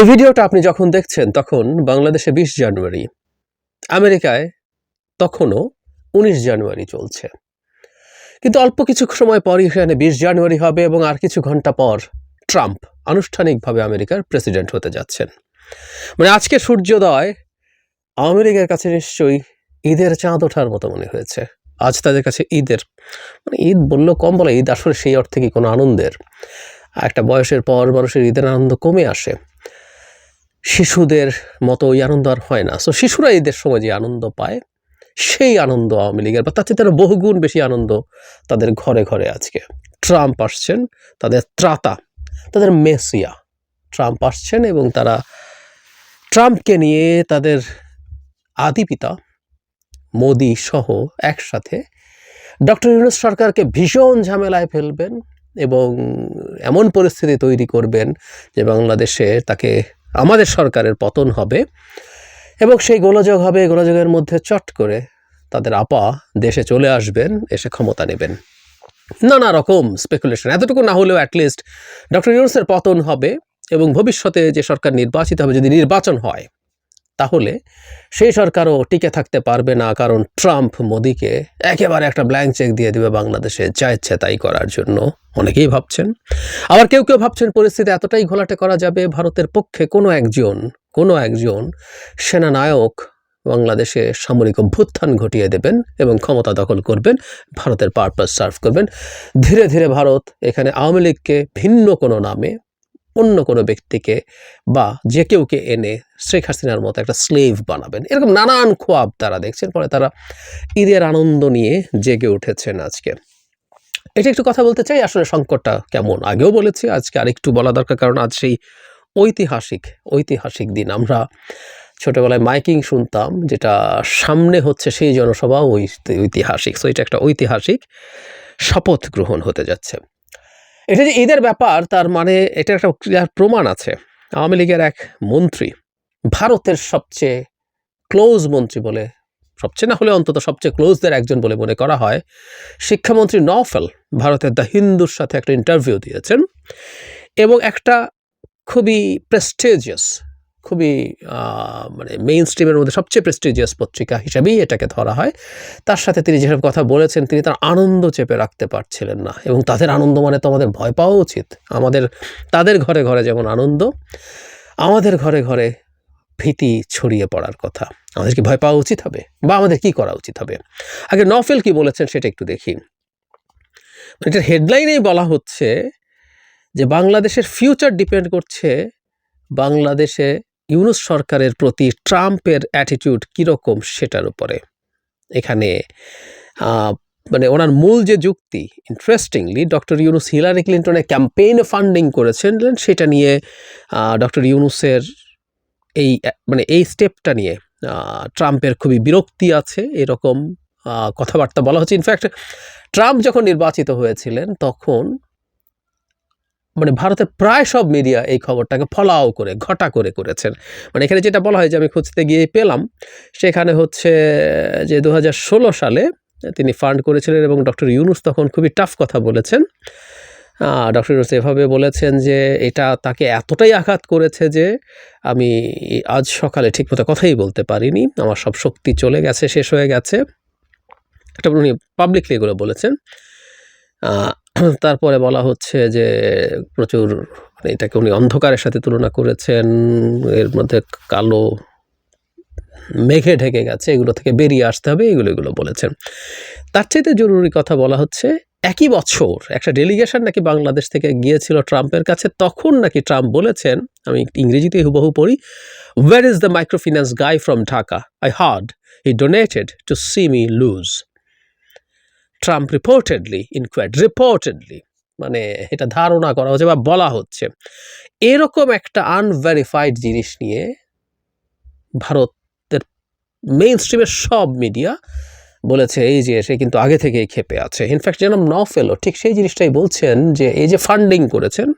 এই ভিডিওটা আপনি যখন দেখছেন তখন বাংলাদেশে বিশ জানুয়ারি, আমেরিকায় তখনও উনিশ জানুয়ারি চলছে। কিন্তু অল্প কিছু সময় পরই সেখানে বিশ জানুয়ারি হবে এবং আর কিছু ঘণ্টা পর ট্রাম্প আনুষ্ঠানিকভাবে আমেরিকার প্রেসিডেন্ট হতে যাচ্ছেন। মানে আজকে সূর্যোদয়, আমেরিকার কাছে নিশ্চয়ই ঈদের চাঁদ ওঠার মতো মনে হয়েছে। আজ তাদের কাছে ঈদের মানে ঈদ বললেও কম বলে, ঈদ আসলে সেই অর্থে কি কোনো আনন্দের? একটা বয়সের পর মানুষের ঈদের আনন্দ কমে আসে। শিশুদের মতো ওই আনন্দ আর হয় না। সো শিশুরা ঈদের সময় যে আনন্দ পায়, সেই আনন্দ আওয়ামী লীগের, বা তার চেয়ে তারা বহুগুণ বেশি আনন্দ তাদের ঘরে ঘরে আজকে। ট্রাম্প আসছেন, তাদের ত্রাতা, তাদের মেসিয়া ট্রাম্প আসছেন এবং তারা ট্রাম্পকে নিয়ে তাদের আদি পিতা, মোদি সহ একসাথে ডক্টর ইউনুস সরকারকে ভীষণ ঝামেলায় ফেলবেন এবং এমন পরিস্থিতি তৈরি করবেন যে বাংলাদেশে তাকে আমাদের সরকারের পতন হবে এবং সেই গোলযোগ হবে, গোলযোগের মধ্যে চট করে তাদের আপা দেশে চলে আসবেন, এসে ক্ষমতা নেবেন। নানা রকম স্পেকুলেশন এতটুকু না হলেও অ্যাটলিস্ট ডক্টর ইউনুসের পতন হবে এবং ভবিষ্যতে যে সরকার নির্বাচিত হবে, যদি নির্বাচন হয় তাহলে সেই সরকারও টিকে থাকতে পারবে না, কারণ ট্রাম্প মোদিকে একেবারে একটা ব্ল্যাঙ্ক চেক দিয়ে দেবে বাংলাদেশে, যা ইচ্ছে তাই করার জন্য। অনেকেই ভাবছেন। আবার কেউ কেউ ভাবছেন পরিস্থিতি এতটাই ঘোলাটে করা যাবে, ভারতের পক্ষে কোনো একজন কোনো একজন সেনানায়ক বাংলাদেশে সামরিক অভ্যুত্থান ঘটিয়ে দেবেন এবং ক্ষমতা দখল করবেন, ভারতের পারপাস সার্ভ করবেন। ধীরে ধীরে ভারত এখানে আওয়ামী লীগকে ভিন্ন কোনো নামে অন্য কোনো ব্যক্তিকে বা যে কেউকে এনে শেখ হাসিনার মতো একটা স্লেভ বানাবেন। এরকম নানান খোয়াব তারা দেখছেন পরে তারা ঈদের আনন্দ নিয়ে জেগে উঠেছেন আজকে। এটা একটু কথা বলতে চাই, আসলে সংকটটা কেমন? আগেও বলেছি, আজকে আরেকটু বলা দরকার, কারণ আজ সেই ঐতিহাসিক ঐতিহাসিক দিন। আমরা ছোটবেলায় মাইকিং শুনতাম, যেটা সামনে হচ্ছে সেই জনসভা ঐতিহাসিক, সো এটা একটা ঐতিহাসিক শপথ গ্রহণ হতে যাচ্ছে। এটা যে ঈদের ব্যাপার, তার মানে এটা একটা প্রমাণ আছে। আওয়ামী লীগের এক মন্ত্রী, ভারতের সবচেয়ে ক্লোজ মন্ত্রী বলে, সবচেয়ে না হলে অন্তত সবচেয়ে ক্লোজদের একজন বলে মনে করা হয়, শিক্ষামন্ত্রী নফেল ভারতের দ্য হিন্দুর সাথে একটা ইন্টারভিউ দিয়েছেন এবং একটা খুবই প্রেস্টেজিয়াস খুবই মানে মেইন স্ট্রিমের মধ্যে সবচেয়ে প্রেস্টিজিয়াস পত্রিকা হিসাবেই এটাকে ধরা হয়। তার সাথে তিনি যেসব কথা বলেছেন, তিনি তার আনন্দ চেপে রাখতে পারছিলেন না এবং তাদের আনন্দ মানে তো আমাদের ভয় পাওয়া উচিত। আমাদের, তাদের ঘরে ঘরে যেমন আনন্দ, আমাদের ঘরে ঘরে ভীতি ছড়িয়ে পড়ার কথা। আমাদের কি ভয় পাওয়া উচিত হবে? বা আমাদের কি করা উচিত হবে? আগে নফেল কি বলেছেন সেটা একটু দেখি। এটার হেডলাইনেই বলা হচ্ছে যে, বাংলাদেশের ফিউচার ডিপেন্ড করছে বাংলাদেশে ইউনুস সরকারের প্রতি ট্রাম্পের অ্যাটিটিউড কীরকম সেটার উপরে? এখানে মানে ওনার মূল যে যুক্তি ইন্টারেস্টিংলি ডক্টর ইউনুস হিলারি ক্লিন্টনের ক্যাম্পেইনে ফান্ডিং করেছেন সেটা নিয়ে ডক্টর ইউনুসের এই মানে এই স্টেপটা নিয়ে ট্রাম্পের খুবই বিরক্তি আছে, এরকম কথাবার্তা বলা হচ্ছে। ইনফ্যাক্ট ট্রাম্প যখন নির্বাচিত হয়েছিলেন, তখন মানে ভারতের প্রায় সব মিডিয়া এই খবরটাকে ফলাও করে, ঘটা করে করেছেন। মানে এখানে যেটা বলা হয় যে আমি খুঁজতে গিয়ে পেলাম, সেখানে হচ্ছে যে দু হাজার ষোলো সালে তিনি ফান্ড করেছিলেন এবং ডক্টর ইউনুস তখন খুবই টাফ কথা বলেছেন। ডক্টর ইউনুস এভাবে বলেছেন যে এটা তাকে এতটাই আঘাত করেছে যে আমি আজ সকালে ঠিকমতো কথাই বলতে পারিনি, আমার সব শক্তি চলে গেছে, শেষ হয়ে গেছে। এটা উনি পাবলিকলি এগুলো বলেছেন। তারপরে বলা হচ্ছে যে প্রচুর মানে এটাকে উনি অন্ধকারের সাথে তুলনা করেছেন, এর মধ্যে কালো মেঘে ঢেকে গেছে, এগুলো থেকে বেরিয়ে আসতে হবে, এগুলো এগুলো বলেছেন। তার চাইতে জরুরি কথা বলা হচ্ছে, একই বছর একটা ডেলিগেশন নাকি বাংলাদেশ থেকে গিয়েছিল ট্রাম্পের কাছে, তখন নাকি ট্রাম্প বলেছেন, আমি ইংরেজিতে হুবহু পড়ি where is the microfinance guy from Dhaka I heard he donated to see me lose Trump reportedly inquired reportedly মানে এটা ধারণা করা হচ্ছে বা বলা হচ্ছে, এরকম একটা আনভেরিফাইড জিনিস নিয়ে ভারতের মেইন স্ট্রিমের সব মিডিয়া বলেছে, এই যে সে কিন্তু আগে থেকেই খেপে আছে। ইনফ্যাক্ট যেন নফেলো ঠিক সেই জিনিসটাই বলছেন যে এই যে ফান্ডিং করেছেন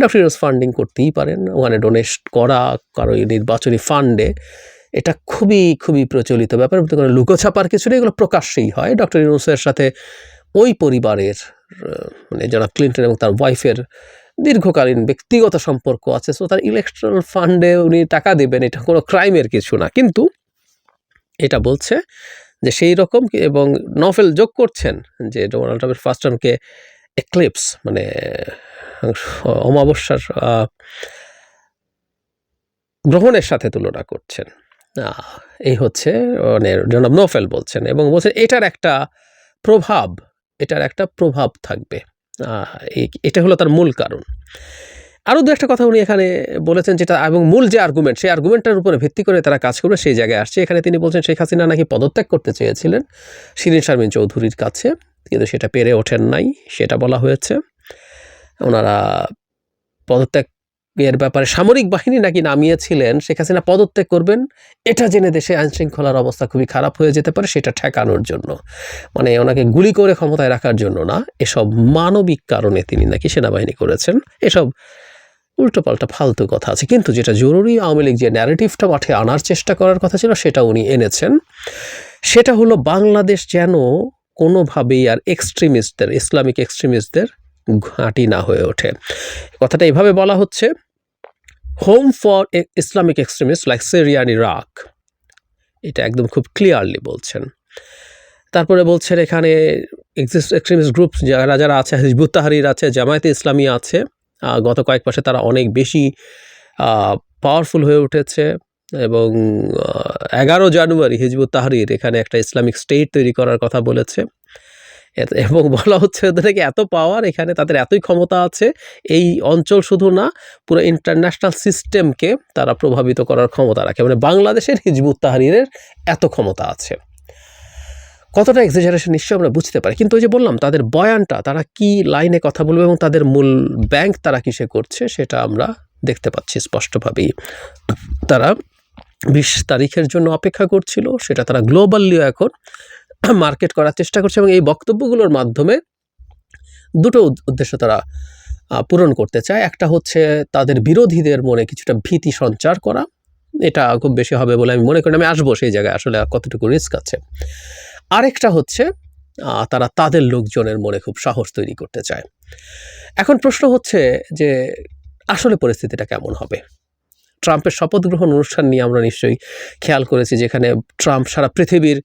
ডক্টর ফান্ডিং করতেই পারেন, ওখানে ডোনেট করা, কারও নির্বাচনী ফান্ডে এটা খুবই খুবই প্রচলিত ব্যাপার। লুকোছাপার কিছু নেই, এগুলো প্রকাশ্যেই হয়। ডক্টর ইউনুসের সাথে ওই পরিবারের মানে যারা ক্লিন্টন এবং তার ওয়াইফের দীর্ঘকালীন ব্যক্তিগত সম্পর্ক আছে সো তার ইলেকট্রাল ফান্ডে উনি টাকা দেবেন, এটা কোনো ক্রাইমের কিছু না। কিন্তু এটা বলছে যে সেই রকম এবং নভেল যোগ করছেন যে ডোনাল্ড ট্রাম্পের ফার্স্ট টার্মকে এক্লিপস মানে অমাবস্যার গ্রহণের সাথে তুলনা করছেন। এই হচ্ছে মানে জনাব নোফেল বলছেন এবং বলছেন, এটার একটা প্রভাব, এটার একটা প্রভাব থাকবে। এটা হলো তার মূল কারণ। আরও দু একটা কথা উনি এখানে বলেছেন যেটা, এবং মূল যে আর্গুমেন্ট সেই আর্গুমেন্টের উপরে ভিত্তি করে তারা কাজ করবে, সেই জায়গায় আসছে। এখানে তিনি বলছেন, শেখ হাসিনা নাকি পদত্যাগ করতে চেয়েছিলেন শিরিন শারমিন চৌধুরীর কাছে, কিন্তু সেটা পেরে ওঠেন নাই। সেটা বলা হয়েছে। ওনারা পদত্যাগের ব্যাপারে সামরিক বাহিনী নাকি নামিয়েছিলেন, শেখ হাসিনা পদত্যাগ করবেন, এটা জেনে দেশে আইন শৃঙ্খলার অবস্থা খুবই খারাপ হয়ে যেতে পারে, সেটা ঠেকানোর জন্য। মানে ওনাকে গুলি করে ক্ষমতায় রাখার জন্য না, এসব মানবিক কারণে তিনি নাকি সেনাবাহিনী করেছেন, এসব উল্টোপাল্টা ফালতু কথা আছে। কিন্তু যেটা জরুরি, আওয়ামী লীগ যে ন্যারেটিভটা মাঠে আনার চেষ্টা করার কথা ছিল, সেটা উনি এনেছেন। সেটা হলো বাংলাদেশ যেন কোনোভাবেই আর এক্সট্রিমিস্টদের ইসলামিক এক্সট্রিমিস্টদের ঘাঁটি না হয়ে ওঠে। কথাটা এভাবে বলা হচ্ছে home for Islamic extremist like Syrian Iraq এটা একদম খুব ক্লিয়ারলি বলছেন। তারপরে বলছেন এখানে এক্সিস্ট এক্সট্রিমিস্ট গ্রুপ যারা যারা আছে হিজবুত তাহারির আছে, জামায়াতে ইসলামী আছে গত কয়েক মাসে তারা অনেক বেশি পাওয়ারফুল হয়ে উঠেছে এবং এগারো জানুয়ারি হিজবুত তাহরির এখানে একটা ইসলামিক স্টেট তৈরি করার কথা বলেছে। এবং বলা হচ্ছে ওদের নাকি এত পাওয়ার এখানে তাদের এতই ক্ষমতা আছে, এই অঞ্চল শুধু না, পুরো ইন্টারন্যাশনাল সিস্টেমকে তারা প্রভাবিত করার ক্ষমতা রাখে। মানে বাংলাদেশের হিজবুত তাহরিরের এত ক্ষমতা আছে। কতটা এক্সাজারেশন নিশ্চয়ই আমরা বুঝতে পারি। কিন্তু ওই যে বললাম, তাদের বয়ানটা, তারা কি লাইনে কথা বলবে এবং তাদের মূল ব্যাংক তারা কিসে করছে, সেটা আমরা দেখতে পাচ্ছি স্পষ্টভাবেই। তারা বিশ তারিখের জন্য অপেক্ষা করছিল, সেটা তারা গ্লোবালিও এখন মার্কেট করার চেষ্টা করছে এবং এই বক্তব্যগুলোর মাধ্যমে দুটো উদ্দেশ্য তারা পূরণ করতে চায়। একটা হচ্ছে তাদের বিরোধীদের মনে কিছুটা ভীতি সঞ্চার করা। এটা খুব বেশি হবে বলে আমি মনে করি আমি আসব সেই জায়গায়, আসলে কতটুকু রিস্ক আছে। আরেকটা হচ্ছে তারা তাদের লোকজনের মনে খুব সাহস তৈরি করতে চায়। এখন প্রশ্ন হচ্ছে যে আসলে পরিস্থিতিটা কেমন হবে? ট্রাম্পের শপথ গ্রহণ অনুষ্ঠান নিয়ে আমরা নিশ্চয়ই খেয়াল করেছি, যেখানে ট্রাম্প সারা পৃথিবীর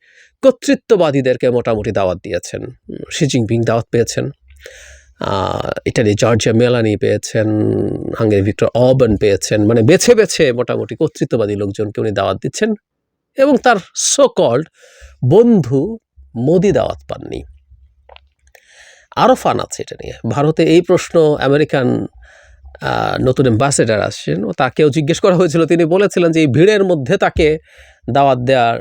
কর্তৃত্ববাদীদেরকে মোটামুটি দাওয়াত দিয়েছেন। শি জিনপিং দাওয়াত পেয়েছেন। ইটালি জর্জিয়া মেলানি পেয়েছেন, হাঙ্গেরি ভিক্টর অবন পেয়েছেন মানে বেছে বেছে মোটামুটি কর্তৃত্ববাদী লোকজনকে উনি দাওয়াত দিচ্ছেন এবং তার সো কল্ড বন্ধু মোদি দাওয়াত পাননি। আরও ফান আছে এটা নিয়ে। ভারতে এই প্রশ্ন আমেরিকান নতুন অ্যাম্বাসেডার আসছেন। ও তাকেও জিজ্ঞেস করা হয়েছিল, তিনি বলেছিলেন যে এই ভিড়ের মধ্যে তাকে দাওয়াত দেওয়ার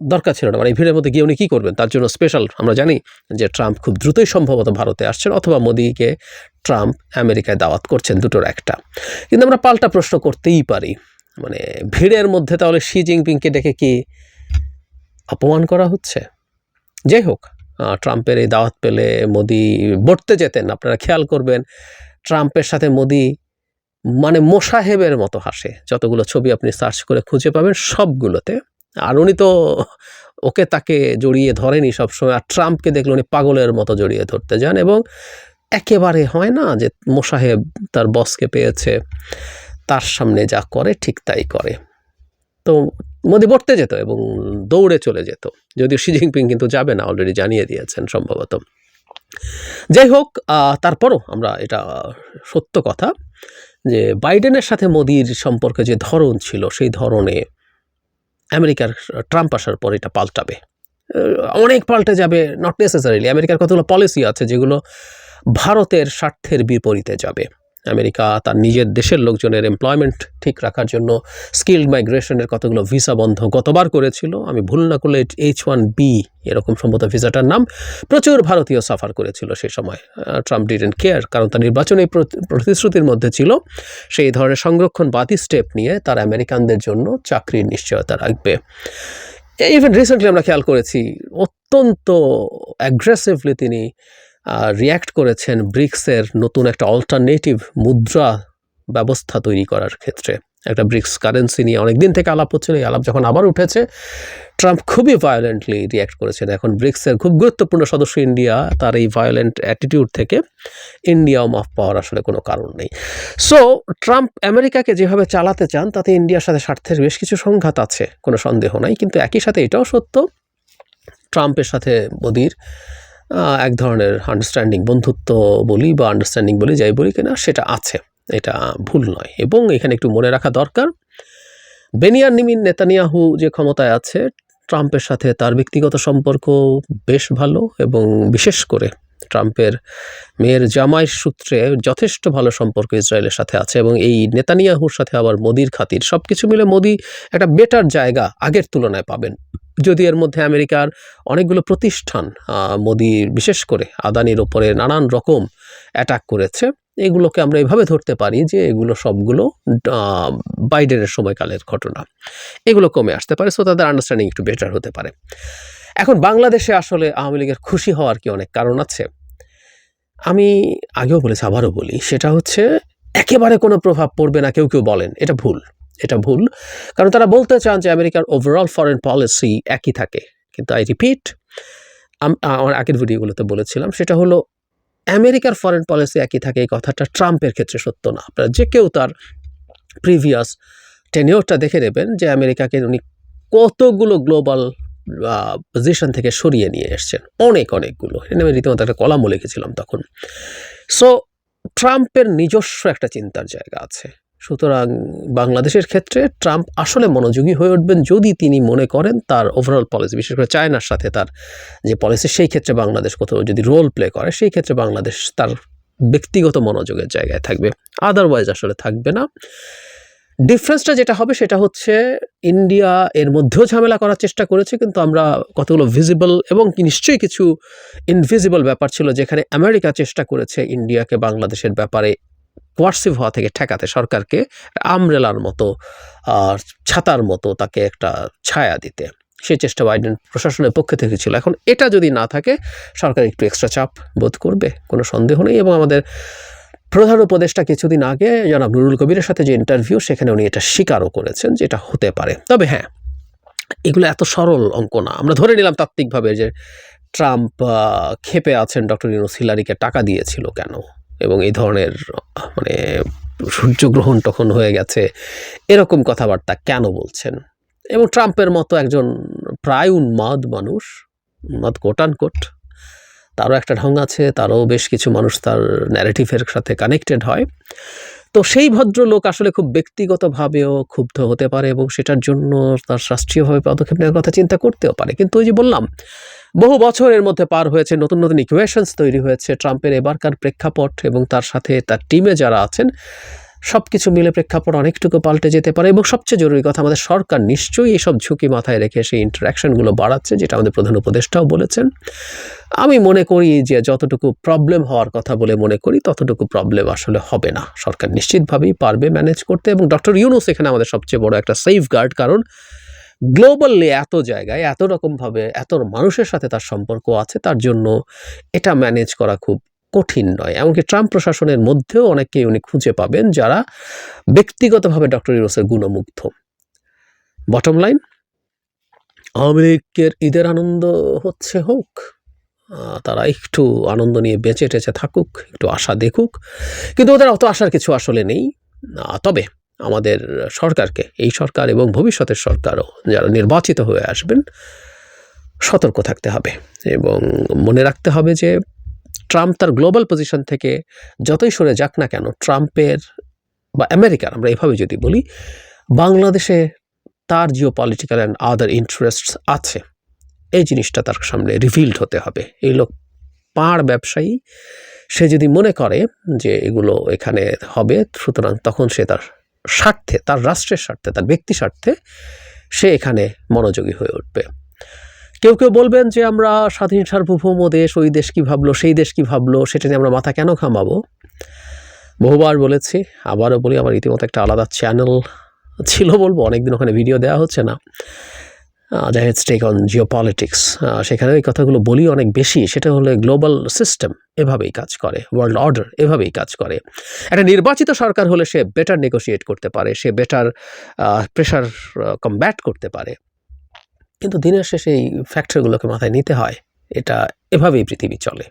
দরকার ছিল না। মানে এই ভিড়ের মধ্যে গিয়ে উনি কী করবেন? তার জন্য স্পেশাল আমরা জানি যে ট্রাম্প খুব দ্রুতই সম্ভবত ভারতে আসছেন অথবা মোদিকে ট্রাম্প আমেরিকায় দাওয়াত করছেন দুটোর একটা। কিন্তু আমরা পাল্টা প্রশ্ন করতেই পারি। মানে ভিড়ের মধ্যে তাহলে শি জিনপিংকে ডেকে কি অপমান করা হচ্ছে? যাই হোক ট্রাম্পের এই দাওয়াত পেলে মোদি বটতে যেতেন। আপনারা খেয়াল করবেন ট্রাম্পের সাথে মোদি মানে মোসাহেবের মতো হাসে। যতগুলো ছবি আপনি সার্চ করে খুঁজে পাবেন সবগুলোতে। আর উনি তো ওকে তাকে জড়িয়ে ধরেনি সবসময়। আর ট্রাম্পকে দেখলে উনি পাগলের মতো জড়িয়ে ধরতে যান এবং একেবারে হয় না যে মোসাহেব তার বসকে পেয়েছে, তার সামনে যা করে ঠিক তাই করে। তো মোদি বটতে যেত এবং দৌড়ে চলে যেত। যদিও শি জিনপিং কিন্তু যাবে না, অলরেডি জানিয়ে দিয়েছেন সম্ভবত। যাই হোক তারপরও আমরা এটা সত্য কথা যে বাইডেনের সাথে মোদির সম্পর্কে যে ধরন ছিল, সেই ধরনে আমেরিকার ট্রাম্প আসার পর এটা পাল্টাবে। অনেক পাল্টে যাবে নট নেসেসারিলি আমেরিকার কতগুলো পলিসি আছে যেগুলো ভারতের স্বার্থের বিপরীতে যাবে। আমেরিকা, তার নিজের দেশের লোকজনের এমপ্লয়মেন্ট ঠিক রাখার জন্য স্কিল্ড মাইগ্রেশনের কতগুলো ভিসা বন্ধ গতবার করেছিল, আমি ভুল না করলে এইচ ওয়ান বি এরকম সম্ভবত ভিসাটার নাম প্রচুর ভারতীয় সাফার করেছিল সে সময়। ট্রাম্প ডিডেন্ট কেয়ার কারণ তার নির্বাচনী প্রতি- প্রতিশ্রুতির মধ্যে ছিল, সেই ধরনের সংরক্ষণবাদী স্টেপ নিয়ে তার আমেরিকানদের জন্য চাকরির নিশ্চয়তা রাখবে। ইভেন রিসেন্টলি আমরা খেয়াল করেছি, অত্যন্ত অ্যাগ্রেসিভলি তিনি রিয়্যাক্ট করেছেন ব্রিক্সের নতুন একটা অল্টারনেটিভ মুদ্রা ব্যবস্থা তৈরি করার ক্ষেত্রে। একটা ব্রিক্স কারেন্সি নিয়ে অনেক দিন থেকে আলাপ হচ্ছিল এই আলাপ যখন আবার উঠেছে ট্রাম্প খুবই ভায়োলেন্টলি রিয়াক্ট করেছেন। এখন ব্রিক্সের খুব গুরুত্বপূর্ণ সদস্য ইন্ডিয়া তার এই ভায়োলেন্ট অ্যাটিটিউড থেকে ইন্ডিয়াও মাফ পাওয়ার আসলে কোনো কারণ নেই। সো ট্রাম্প আমেরিকাকে যেভাবে চালাতে চান, তাতে ইন্ডিয়ার সাথে স্বার্থের বেশ কিছু সংঘাত আছে, কোনো সন্দেহ নাই। কিন্তু একই সাথে এটাও সত্য ট্রাম্পের সাথে মোদির এক ধরনের আন্ডারস্ট্যান্ডিং বন্ধুত্ব বলি বা আন্ডারস্ট্যান্ডিং বলি যাই বলি কিনা, সেটা আছে। এটা ভুল নয়। এবং এখানে একটু মনে রাখা দরকার বেনিয়ার নিমিন নেতানিয়াহু যে ক্ষমতায় আছে, ট্রাম্পের সাথে তার ব্যক্তিগত সম্পর্ক বেশ ভালো এবং বিশেষ করে ট্রাম্পের মেয়ের জামাই সূত্রে যথেষ্ট ভালো সম্পর্ক ইসরায়েলের সাথে আছে এবং এই নেতানিয়াহুর সাথে আবার মোদির খাতির। সব কিছু মিলে মোদি একটা বেটার জায়গা আগের তুলনায় পাবেন। যদি এর মধ্যে আমেরিকার অনেকগুলো প্রতিষ্ঠান মোদি বিশেষ করে আদানির ওপরে নানান রকম অ্যাটাক করেছে, এগুলোকে আমরা এভাবে ধরতে পারি যে এগুলো সবগুলো বাইডেনের সময়কালের ঘটনা। এগুলো কমে আসতে পারে সো তাদের আন্ডারস্ট্যান্ডিং একটু বেটার হতে পারে। এখন বাংলাদেশে আসলে আওয়ামী লীগের খুশি হওয়ার কি অনেক কারণ আছে? আমি আগেও বলেছি, আবারও বলি, সেটা হচ্ছে একেবারে কোনো প্রভাব পড়বে না, কেউ কেউ বলেন, এটা ভুল এটা ভুল। কারণ তারা বলতে চান যে আমেরিকার ওভারঅল ফরেন পলিসি একই থাকে। কিন্তু আই রিপিট আমার আগের ভিডিওগুলোতে বলেছিলাম, সেটা হলো আমেরিকার ফরেন পলিসি একই থাকে, এই কথাটা ট্রাম্পের ক্ষেত্রে সত্য না। আপনারা যে কেউ তার প্রিভিয়াস টেনিওরটা দেখে নেবেন যে আমেরিকাকে উনি কতগুলো গ্লোবাল পজিশন থেকে সরিয়ে নিয়ে এসছেন। অনেক, অনেকগুলো। এটা আমি রীতিমতো একটা কলামও লিখেছিলাম তখন। সো ট্রাম্পের নিজস্ব একটা চিন্তার জায়গা আছে। সুতরাং বাংলাদেশের ক্ষেত্রে ট্রাম্প আসলে মনোযোগী হয়ে উঠবেন যদি তিনি মনে করেন তার ওভারঅল পলিসি বিশেষ করে চায়নার সাথে তার যে পলিসি সেই ক্ষেত্রে বাংলাদেশ কোথাও যদি রোল প্লে করে, সেই ক্ষেত্রে বাংলাদেশ তার ব্যক্তিগত মনোযোগের জায়গায় থাকবে। আদারওয়াইজ আসলে থাকবে না। ডিফারেন্সটা যেটা হবে সেটা হচ্ছে ইন্ডিয়া এর মধ্যেও ঝামেলা করার চেষ্টা করেছে, কিন্তু আমরা কতগুলো ভিজিবল এবং নিশ্চয়ই কিছু ইনভিজিবল ব্যাপার ছিল যেখানে আমেরিকা চেষ্টা করেছে ইন্ডিয়াকে বাংলাদেশের ব্যাপারে কোয়ার্সিভ হওয়া থেকে ঠেকাতে, সরকারকে আমরেলার মতো আর ছাতার মতো তাকে একটা ছায়া দিতে। সেই চেষ্টা বাইডেন প্রশাসনের পক্ষে থেকে ছিল। এখন এটা যদি না থাকে, সরকার একটু এক্সট্রা চাপ বোধ করবে, কোনো সন্দেহ নেই এবং আমাদের প্রধান উপদেষ্টা কিছুদিন আগে জনাব নুরুল কবিরের সাথে যে ইন্টারভিউ সেখানে উনি এটা স্বীকারও করেছেন যে এটা হতে পারে। তবে হ্যাঁ এগুলো এত সরল অঙ্ক না। আমরা ধরে নিলাম তাত্ত্বিকভাবে যে ট্রাম্প ক্ষেপে আছেন ডক্টর ইউনুস হিলারিকে টাকা দিয়েছিল কেন? এবং এই ধরনের মানে সূর্যগ্রহণ তখন হয়ে গেছে, এরকম কথাবার্তা কেন বলছেন? এবং ট্রাম্পের মতো একজন প্রায় উন্মাদ মানুষ, উন্মাদ কোট আন কোট তারও একটা ঢং আছে, তারও বেশ কিছু মানুষ তার ন্যারেটিভের সাথে কানেক্টেড হয়। তো সেই ভদ্রলোক আসলে খুব ব্যক্তিগতভাবেও ক্ষুব্ধ হতে পারে এবং সেটার জন্য তার রাষ্ট্রীয়ভাবে পদক্ষেপ নেওয়ার কথা চিন্তা করতেও পারে। কিন্তু ওই যে বললাম, বহু বছরের মধ্যে পার হয়েছে, নতুন নতুন ইকুয়েশনস তৈরি হয়েছে ট্রাম্পের এবারকার প্রেক্ষাপট এবং তার সাথে তার টিমে যারা আছেন সব কিছু মিলে প্রেক্ষাপট অনেকটুকু পাল্টে যেতে পারে এবং সবচেয়ে জরুরি কথা আমাদের সরকার নিশ্চয়ই এইসব ঝুঁকি মাথায় রেখে সেই ইন্টারাকশনগুলো বাড়াচ্ছে, যেটা আমাদের প্রধান উপদেষ্টাও বলেছেন। আমি মনে করি যে যতটুকু প্রবলেম হওয়ার কথা বলে মনে করি, ততটুকু প্রবলেম আসলে হবে না। সরকার নিশ্চিতভাবেই পারবে ম্যানেজ করতে এবং ডক্টর ইউনুস এখানে আমাদের সবচেয়ে বড় একটা সেফ গার্ড কারণ গ্লোবালি এত জায়গায়, এত রকমভাবে, এত মানুষের সাথে তার সম্পর্ক আছে, তার জন্য এটা ম্যানেজ করা খুব কঠিন নয়। এমনকি ট্রাম্প প্রশাসনের মধ্যেও অনেককেই উনি খুঁজে পাবেন যারা ব্যক্তিগতভাবে ডক্টর ইউনুসের গুণমুগ্ধ। বটম লাইন আওয়ামী লীগের ঈদের আনন্দ হচ্ছে হোক তারা একটু আনন্দ নিয়ে বেঁচে টেঁচে থাকুক, একটু আশা দেখুক, কিন্তু ওদের অত আশার কিছু আসলে নেই। তবে আমাদের সরকারকে, এই সরকার এবং ভবিষ্যতের সরকারও যারা নির্বাচিত হয়ে আসবেন, সতর্ক থাকতে হবে এবং মনে রাখতে হবে যে ট্রাম্প তার গ্লোবাল পজিশন থেকে যতই সরে যাক না কেন ট্রাম্পের বা আমেরিকার আমরা এভাবে যদি বলি, বাংলাদেশে তার Jio political and other interest আছে। এই জিনিসটা তার সামনে রিভিল্ড হতে হবে। এই লোক পাড় ব্যবসায়ী, সে যদি মনে করে যে এগুলো এখানে হবে, সুতরাং তখন সে তার স্বার্থে, তার রাষ্ট্রের স্বার্থে, তার ব্যক্তি স্বার্থে সে এখানে মনোযোগী হয়ে উঠবে। কেউ কেউ বলবেন যে আমরা স্বাধীন, সার্বভৌম দেশ, ওই দেশ কি ভাবলো, সেই দেশ কি ভাবলো, সেটা নিয়ে আমরা মাথা কেন ঘামাবো? বহুবার বলেছি, আবারও বলি, আমার রীতিমতো একটা আলাদা চ্যানেল ছিল বলব, অনেকদিন ওখানে ভিডিও দেওয়া হচ্ছে না। Zahed stake on Jio politics সেখানে এই কথাগুলো বলি অনেক বেশি, সেটা হলো গ্লোবাল সিস্টেম এভাবেই কাজ করে ওয়ার্ল্ড অর্ডার এভাবেই কাজ করে। একটা নির্বাচিত সরকার হলে সে বেটার নেগোশিয়েট করতে পারে, সে বেটার প্রেশার কমব্যাট করতে পারে। কিন্তু দিনের শেষে এই ফ্যাক্টরগুলোকে মাথায় নিতে হয়। এটা এভাবেই পৃথিবী চলে।